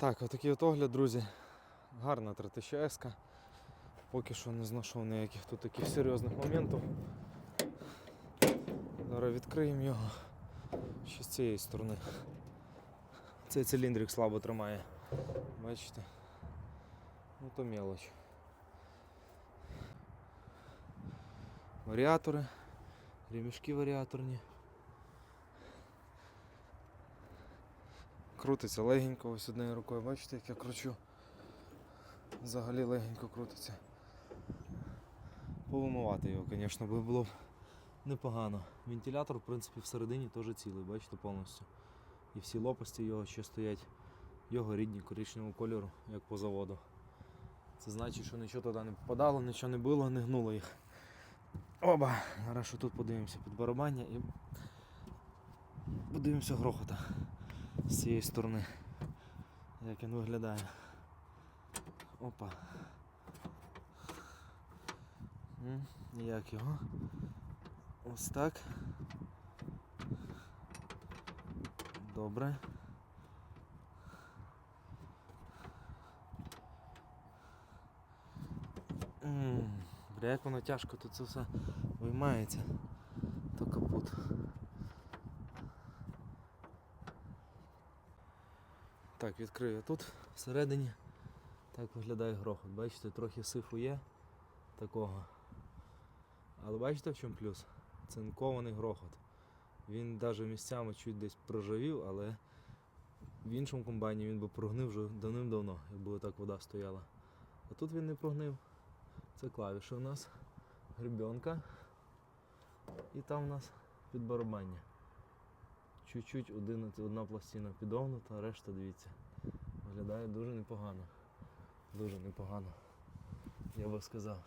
Так, отакий от огляд, друзі. Гарна 3000 с Поки що не знайшов ніяких тут таких серйозних моментів. Зараз відкриємо його ще з цієї сторони. Цей циліндрик слабо тримає. Бачите? Ну то мелоч. Варіатори, ремішки варіаторні. Крутиться легенько ось однією рукою, бачите, як я кручу. Взагалі легенько крутиться. Повимивати його, звісно, би було б непогано. Вентилятор, в принципі, всередині теж цілий, бачите, повністю. І всі лопасті його ще стоять його рідні коричневого кольору, як по заводу. Це значить, що нічого туди не попадало, нічого не було, не гнуло їх. Оба! Зараз тут подивимося під барабання і подивимося грохота з цієї сторони. Як він виглядає. Опа. Як його? Ось так. Добре. Бля, як воно тяжко тут це все виймається. То капут. Так, відкрию тут всередині. Так виглядає грохот. Бачите, трохи сифу є такого. Але бачите в чому плюс? Цинкований грохот. Він навіть місцями чуть десь прожавів, але в іншому комбайні він би прогнив вже давним-давно, якби так вода стояла. А тут він не прогнив. Це клавіші у нас, гребенка. І там у нас підбарабання. Чуть-чуть одна пластина підогнута, а решта дивіться. Виглядає дуже непогано. Дуже непогано. Я би сказав.